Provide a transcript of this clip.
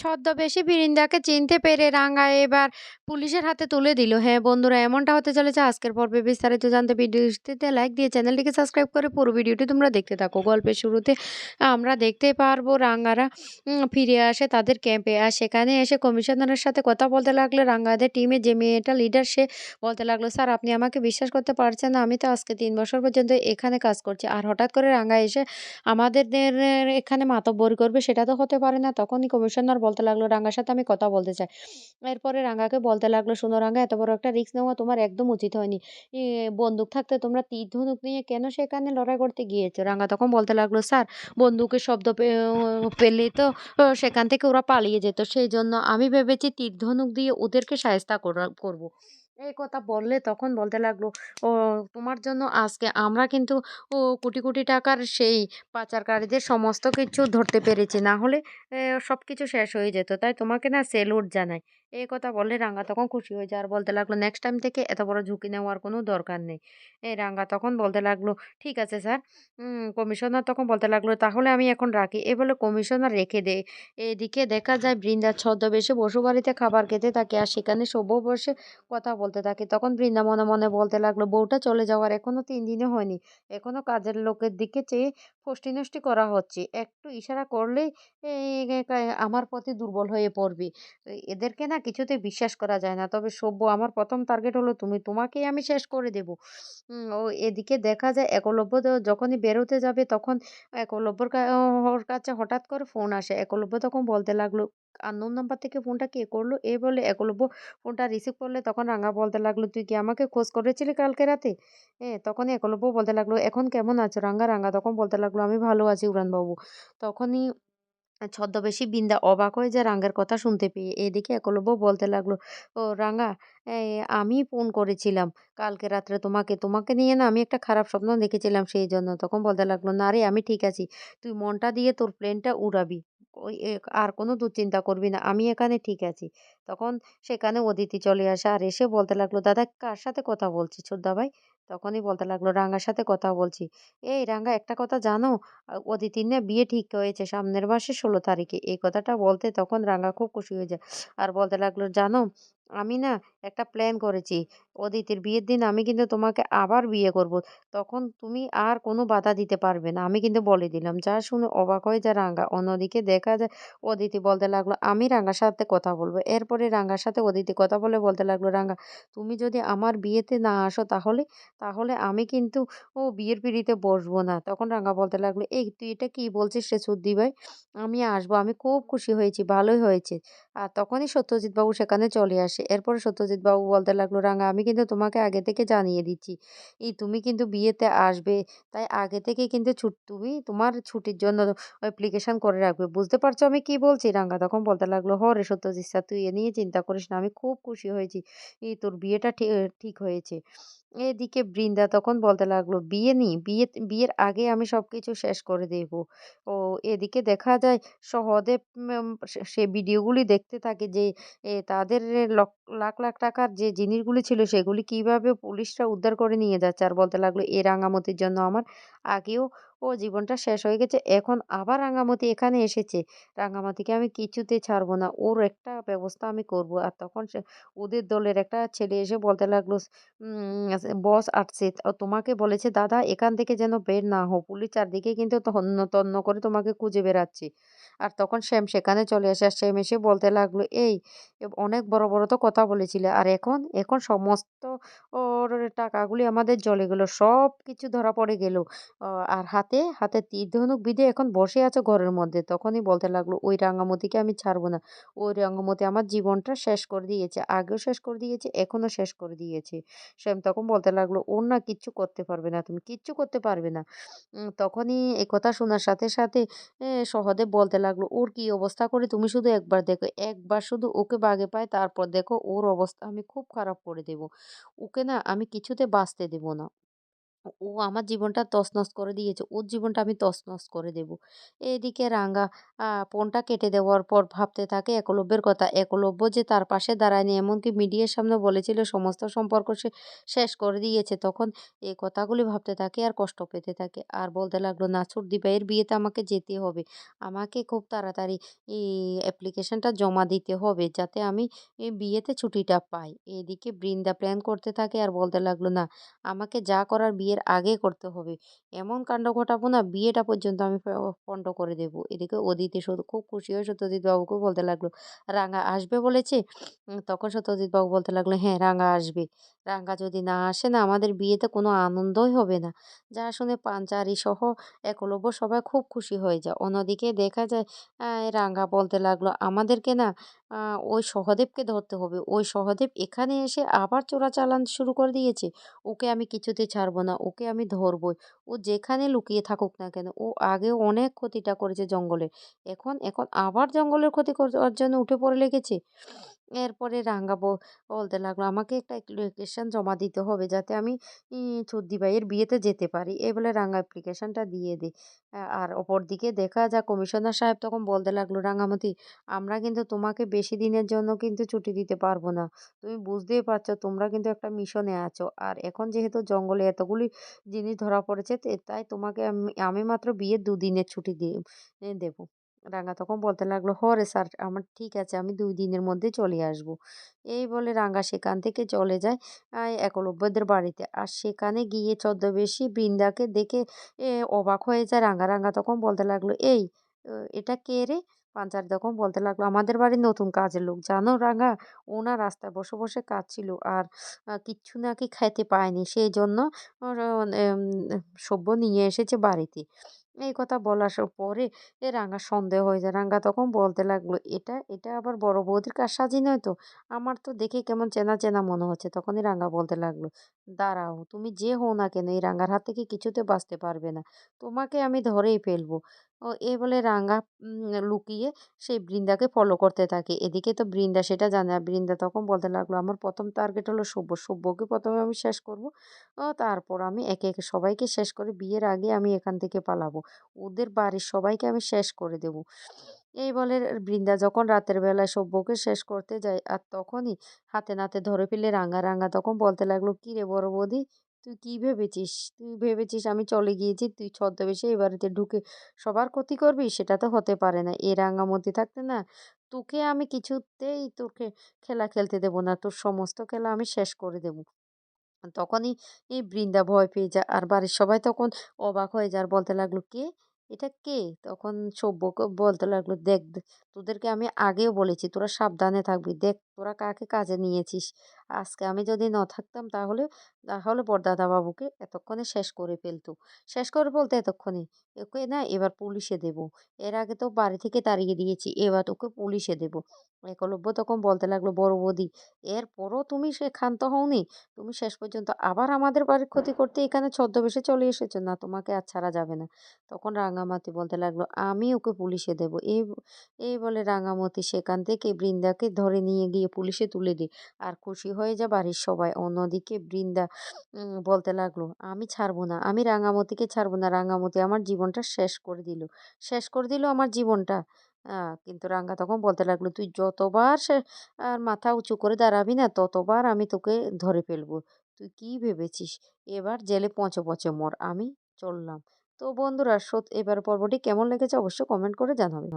ছদ্মবেশী বৃন্দাকে চিনতে পেরে রাঙ্গা এবার পুলিশের হাতে তুলে দিল। হ্যাঁ বন্ধুরা, এমনটা হতে চলেছে আজকের পর্বে। বিস্তারিত জানতে ভিডিওটিতে লাইক দিয়ে চ্যানেলটিকে সাবস্ক্রাইব করে পুরো ভিডিওটি তোমরা দেখতে থাকো। গল্পের শুরুতে আমরা দেখতে পারব রাঙ্গারা ফিরে আসে তাদের ক্যাম্পে আর সেখানে এসে কমিশনারের সাথে কথা বলতে লাগল। রাঙ্গাদের টিমে যে মেয়েটা লিডার সে বলতে লাগল, স্যার, আপনি আমাকে বিশ্বাস করতে পারছেন না, আমি তো আজকে তিন বছর পর্যন্ত এখানে কাজ করছি। আর হঠাৎ করে রাঙ্গা এসে আমাদের এখানে মাতব্বরি করবে, সেটা তো হতে পারে না। তখনই কমিশনার বলতে লাগল, রাঙ্গার সাথে আমি কথা বলতে চাই। এরপরে রাঙ্গাকে বলতে লাগল, শোনো রাঙ্গা, এত বড় একটা রিস্ক নেওয়া তোমার একদম উচিত হয়নি। বন্দুক থাকতে তোমরা তীর ধনুক নিয়ে কেন সেখানে লড়াই করতে গিয়েছো? রাঙ্গা তখন বলতে লাগল, স্যার, বন্দুকের শব্দ পেলে তো সেখান থেকে ওরা পালিয়ে যেত। সেই জন্য আমি ভেবেছি তীর ধনুক দিয়ে ওদেরকে সায়স্তা করা- করব। এই কথা বললে তখন বলতে লাগল, ও, তোমার জন্য আজকে আমরা কিন্তু, ও, কোটি কোটি টাকার সেই পাচারকারীদের সমস্ত কিছু ধরতে পেরেছি। না হলে সব কিছু শেষ হয়ে যেত। তাই তোমাকে না সেলুট জানাই। এই কথা বললে রাঙ্গা তখন খুশি হয়ে যায়। আর বলতে লাগল নেক্সট টাইম থেকে এত বড় ঝুঁকি নেওয়ার কোনো দরকার নেই। এই রাঙ্গা তখন বলতে লাগল, ঠিক আছে স্যার কমিশনার তখন বলতে লাগল, তাহলে আমি এখন রাখি। এ বলে কমিশনার রেখে দে এদিকে দেখা যায় বৃন্দা ছদ্মবেশে বসুবাড়িতে খাবার খেতে থাকে আর সেখানে সভ্য বসে কথা বলতে থাকে। তখন বৃন্দা মনে মনে বলতে লাগল, বউটা চলে যাওয়ার এখনও তিন দিনে হয়নি। এখনও কাজের লোকের দিকে চেয়ে ফষ্টি নষ্টি করা হচ্ছে। একটু ইশারা করলেই আমার প্রতি দুর্বল হয়ে পড়বি। এদেরকে না কিছুতে বিশ্বাস করা যায় না। তবে সভ্য আমার প্রথম টার্গেট হলো তুমি, তোমাকেই আমি শেষ করে দেব। ও এদিকে দেখা যায় একলব্য যখনই বেরোতে যাবে তখন একলব্যর কাছে হঠাৎ করে ফোন আসে। একলব্য তখন বলতে লাগল, আননোন নাম্বার থেকে ফোনটা কে করল? এ বলে একলব্য ফোনটা রিসিভ করলে তখন রাঙা বলতে লাগল, তুই কি আমাকে খোঁজ করেছিলি কালকে রাতে? হ্যাঁ তখনই একলব্য বলতে লাগল, এখন কেমন আছো? রাঙ্গা রাঙ্গা তখন বলতে লাগল, আমি ভালো আছি উড়ানবাবু। তখনই ছদ্মবেশী বিন্দা অবাক হয়ে যায় রাঙ্গার কথা শুনতে পেয়ে এদিকে একলব্য বলতে লাগল, ও রাঙ্গা আমি ফোন করেছিলাম। কালকে রাত্রে তোমাকে তোমাকে নিয়ে না আমি একটা খারাপ স্বপ্ন দেখেছিলাম সেই জন্য তখন বলতে লাগল, না রে, আমি ঠিক আছি। তুই মনটা দিয়ে তোর প্লেনটা উড়াবি। ওই আর কোনো দুশ্চিন্তা করবি না। আমি এখানে ঠিক আছি। তখন সেখানে অদিতি চলে আসে আর এসে বলতে লাগল, দাদা, কার সাথে কথা বলছি ছোদ্দা ভাই তখনই বলতে লাগল রাঙ্গার সাথে কথা বলছি এই রাঙ্গা একটা কথা জানো অদিতির না বিয়ে ঠিক হয়েছে সামনের মাসে ষোলো তারিখে। এই কথাটা বলতে তখন রাঙ্গা খুব খুশি হয়ে যায়। আর বলতে লাগল, "জানো আমি না একটা প্ল্যান করেছি। অদিতির বিয়ের দিন আমি কিন্তু তোমাকে আবার বিয়ে করব। তখন তুমি আর কোনো বাধা দিতে পারবে না। আমি কিন্তু বলে দিলাম।" যা শুনে অবাক হয়ে যায় রাঙা। অন্যদিকে দেখা যায় অদিতি বলতে লাগল, "আমি রাঙার সাথে কথা বলব এরপরে রাঙার সাথে অদিতি কথা বলে বলতে লাগল, "রাঙা তুমি যদি আমার বিয়েতে না আসো তাহলে? তাহলে আমি কিন্তু ও বিয়ের পিঁড়িতে বসবো না। তখন রাঙা বলতে লাগল, "এই তুই এটা কি বলছিস রে চুদ্দি ভাই? আমি আসব। আমি খুব খুশি হয়েছি। ভালোই হয়েছে।" আর তখনই সত্যজিৎ বাবু সেখানে চলে আসে। এরপরে সত্যজিৎ বাবু বলতে লাগল, "রাঙা আমি কিন্তু তোমাকে আগে থেকে জানিয়ে দিচ্ছি। এই তুমি কিন্তু বিয়েতে আসবে। তাই আগে থেকে কিন্তু ছুট তুমি তোমার ছুটির জন্য অ্যাপ্লিকেশান করে রাখবে। বুঝতে পারছ আমি কি বলছি?" রাঙা তখন বলতে লাগল, হরে সত্যজিৎ স্যার তুই এ নিয়ে চিন্তা করিস না। আমি খুব খুশি হয়েছি। এই তোর বিয়েটা ঠিক হয়েছে।" এদিকে বৃন্দা তখন বলতে লাগল, "বিয়ে নি? বিয়ে বিয়ের আগে আমি সব কিছু শেষ করে দেব।" ও এদিকে দেখা যায় সহদেব সে ভিডিওগুলি দেখতে থাকে যে তাদের লাখ, লাখ টাকার যে জিনিসগুলি ছিল সেগুলি কীভাবে পুলিশরা উদ্ধার করে নিয়ে যাচ্ছে। আর বলতে লাগল, "এ রাঙামতির জন্য আমার আগেও ও জীবনটা শেষ হয়ে গেছে। এখন আবার রাঙামতি এখানে এসেছে। রাঙামাতিকে আমি কিছুতে ছাড়বো না। ওর একটা ব্যবস্থা আমি করব।" আর তখন সে ওদের দলের একটা ছেলে এসে বলতে লাগল বস আসছে। তোমাকে বলেছে দাদা এখান থেকে যেন বের না হও। পুলিশ চারদিকে কিন্তু তন্ন তন্ন করে তোমাকে খুঁজে বেড়াচ্ছে। আর তখন শ্যাম সেখানে চলে আসে। আর শ্যাম এসে বলতে লাগল, "এই অনেক বড়, বড় তো কথা বলেছিলে। আর এখন? এখন সমস্ত ওর টাকাগুলি আমাদের জলে গেলো সব কিছু ধরা পড়ে গেল। আর হাতে, হাতে তীর ধনুক বিধে এখন বসে আছো ঘরের মধ্যে।" তখনই বলতে লাগল, "ওই রাঙামতিকে আমি ছাড়বো না। ওই রাঙামতি আমার জীবনটা শেষ করে দিয়েছে। আগেও শেষ করে দিয়েছে, এখনও শেষ করে দিয়েছে।" শ্যাম তখন বলতে লাগল, "ওর না কিচ্ছু করতে পারবে না তুমি, কিচ্ছু করতে পারবে না।" তখনই এ কথা শোনার সাথে, সাথে সহদেব বলতে লাগল, "ওর কি অবস্থা করে তুমি শুধু একবার দেখো। একবার শুধু ওকে বাগে পায় তারপর দেখো ওর অবস্থা আমি খুব খারাপ করে দেব। ওকে না আমি কিছুতে বাঁচতে দেব না।" ও আমার জীবনটা তছনছ করে দিয়েছে। ওর জীবনটা আমি তছনছ করে দেব। এদিকে রাঙ্গা আ, ফোনটা কেটে দেওয়ার পর ভাবতে থাকে একলব্যের কথা। একলব্য যে তার পাশে দাঁড়ায়নি, এমনকি মিডিয়ার সামনে বলেছিল সমস্ত সম্পর্ক সে, শেষ করে দিয়েছে। তখন এই কথাগুলি ভাবতে থাকে আর কষ্ট পেতে থাকে। আর বলতে লাগল নাছুর দিভাইয়ের বিয়েতে আমাকে যেতে হবে। আমাকে খুব তাড়াতাড়ি অ্যাপ্লিকেশনটা জমা দিতে হবে যাতে আমি বিয়েতে ছুটিটা পাই। এদিকে বৃন্দা প্ল্যান করতে থাকে আর বলতে লাগল, না, আমাকে যা করার বিয়ের আগে করতে হবে। এমন কাণ্ড ঘটাবো না বিয়েটা পর্যন্ত আমি প পন্ড করে দেবো এদিকে অদিতি খুব খুশি হয়ে সত্যজিৎ বাবুকে বলতে লাগল, "রাঙা আসবে বলেছে?" তখন সত্যজিৎ বাবু বলতে লাগল, "হ্যাঁ, রাঙা আসবে। রাঙ্গা যদি না আসে না আমাদের বিয়েতে কোনো আনন্দই হবে না।" যা শুনে পাঞ্চারি সহ একলব্য সবাই খুব খুশি হয়ে যায়। অন্যদিকে দেখা যায় রাঙ্গা বলতে লাগল, "আমাদেরকে না ওই সহদেবকে ধরতে হবে। ওই সহদেব এখানে এসে আবার চোরাচালান শুরু করে দিয়েছে। ওকে আমি কিছুতে ছাড়বো না। ওকে আমি ধরবই। ও যেখানে লুকিয়ে থাকুক না কেন, ও আগেও অনেক ক্ষতিটা করেছে জঙ্গলের। এখন এখন আবার জঙ্গলের ক্ষতি করার জন্য উঠে পড়ে লেগেছে। এরপরে রাঙ্গা বলতে লাগল, "আমাকে একটা অ্যাপ্লিকেশন জমা দিতে হবে যাতে আমি চুদ্দি ভাইয়ের বিয়েতে যেতে পারি।" এই বলে রাঙ্গা অ্যাপ্লিকেশনটা দিয়ে। আ আর অপরদিকে দেখা যায় কমিশনার সাহেব তখন বলতে লাগল, "রাঙামাটি, আমরা কিন্তু তোমাকে বেশি দিনের জন্য কিন্তু ছুটি দিতে পারব না। তুমি বুঝতেই পারছ তোমরা কিন্তু একটা মিশনে আছো। আর এখন যেহেতু জঙ্গলে এতগুলি জিনিস ধরা পড়েছে তাই তোমাকে আমি মাত্র বিয়ের দুদিনের ছুটি দিয়ে দেব। রাঙা তখন বলতে লাগল, "হরে স্যার আমার ঠিক আছে আমি দুই দিনের মধ্যে চলে আসব।" এই বলে রাঙা সেখান থেকে চলে যায় একলব্যদের বাড়িতে। আর সেখানে গিয়ে ছদ্মবেশী বৃন্দাকে দেখে অবাক হয়ে যায় রাঙা। রাঙা তখন বলতে লাগল, "এই এটা কে রে?" পাঞ্চারি তখন বলতে লাগল, "আমাদের বাড়ির নতুন কাজের লোক। জানো রাঙা ও না রাস্তায় বসে, বসে কাঁদছিল আর আ কিচ্ছু নাকি খাইতে পায়নি। সেই জন্য সভ্য নিয়ে এসেছে বাড়িতে।" এই কথা বলার পরে এ রাঙা সন্দেহ হয়ে যায়। রাঙ্গা তখন বলতে লাগল, "এটা এটা আবার বড় বৌদির কারসাজি নয় তো? আমার তো দেখে কেমন চেনা, চেনা মনে হচ্ছে।" তখনই রাঙ্গা বলতে লাগল, "দাঁড়াও, তুমি যে হও না কেন এই রাঙার হাত থেকে কিছুতে বাঁচতে পারবে না। তোমাকে আমি ধরেই ফেলব।" ও এ বলে রাঙা লুকিয়ে সেই বৃন্দাকে ফলো করতে থাকে। এদিকে তো বৃন্দা সেটা জানে না। বৃন্দা তখন বলতে লাগল, "আমার প্রথম টার্গেট হলো সভ্য সভ্যকে প্রথমে আমি শেষ করব। তারপর আমি একে, একে সবাইকে শেষ করে বিয়ের আগে আমি এখান থেকে পালাবো। ওদের বাড়ির সবাইকে আমি শেষ করে দেব।" এই বলে বৃন্দা যখন রাতের বেলায় সব্যকে শেষ করতে যায় আর তখনই হাতে নাতে ধরে ফেলে রাঙা। রাঙা তখন বলতে লাগল, "কিরে বড় বৌদি, তুই কি ভেবেছিস? তুই ভেবেছিস আমি চলে গিয়েছি তুই ছদ্মবেশে এই বাড়িতে ঢুকে সবার ক্ষতি করবি? সেটা তো হতে পারে না। এই রাঙামতি থাকতে না তোকে আমি কিছুতেই তোকে খেলা খেলতে দেব না। তোর সমস্ত খেলা আমি শেষ করে দেব।" তখনই এই বৃন্দা ভয় পেয়ে যায়। আর বাড়ির সবাই তখন অবাক হয়ে যায় আর বলতে লাগল, "কে? এটা কে?" তখন সভ্যকে বলতে লাগল, "দেখ তোদেরকে আমি আগেও বলেছি তোরা সাবধানে থাকবি। দেখ তোরা কাকে কাজে নিয়েছিস। আজকে আমি যদি না থাকতাম তাহলে তাহলে বাবুকে এতক্ষণে শেষ করে ফেলত। শেষ করে বলতে এতক্ষণে ওকে না এবার পুলিশে দেব। এর আগে তো বাড়ি থেকে তাড়িয়ে দিয়েছি। এবার ওকে পুলিশে দেব।" একলব্য তখন বলতে লাগল, "বড় বৌদি এরপরও তুমি সে ক্ষান্ত হওনি? তুমি শেষ পর্যন্ত আবার আমাদের বাড়ির ক্ষতি করতে এখানে ছদ্মবেশে চলে এসেছ? না তোমাকে আর ছাড়া যাবে না।" তখন রাঙামাটি বলতে লাগল, "আমি ওকে পুলিশে দেব।" এই এই বলে রাঙামতি সেখান থেকে বৃন্দাকে ধরে নিয়ে গিয়ে পুলিশে তুলে দেয়। আর খুশি হয়ে যা বাড়ির সবাই। অন্যদিকে বৃন্দা বলতে লাগল, "আমি ছাড়বো না। আমি রাঙামতিকে ছাড়বো না। রাঙামতি আমার জীবনটা শেষ করে দিল। শেষ করে দিল আমার জীবনটা।" কিন্তু রাঙা তখন বলতে লাগল, "তুই যতবার সে আর মাথা উঁচু করে দাঁড়াবি না ততবার আমি তোকে ধরে ফেলব। তুই কি ভেবেছিস? এবার জেলে পচে, পচে মর। আমি চললাম।" তো বন্ধুরা সত এবার পর্বটি কেমন লেগেছে অবশ্যই কমেন্ট করে জানাবেন।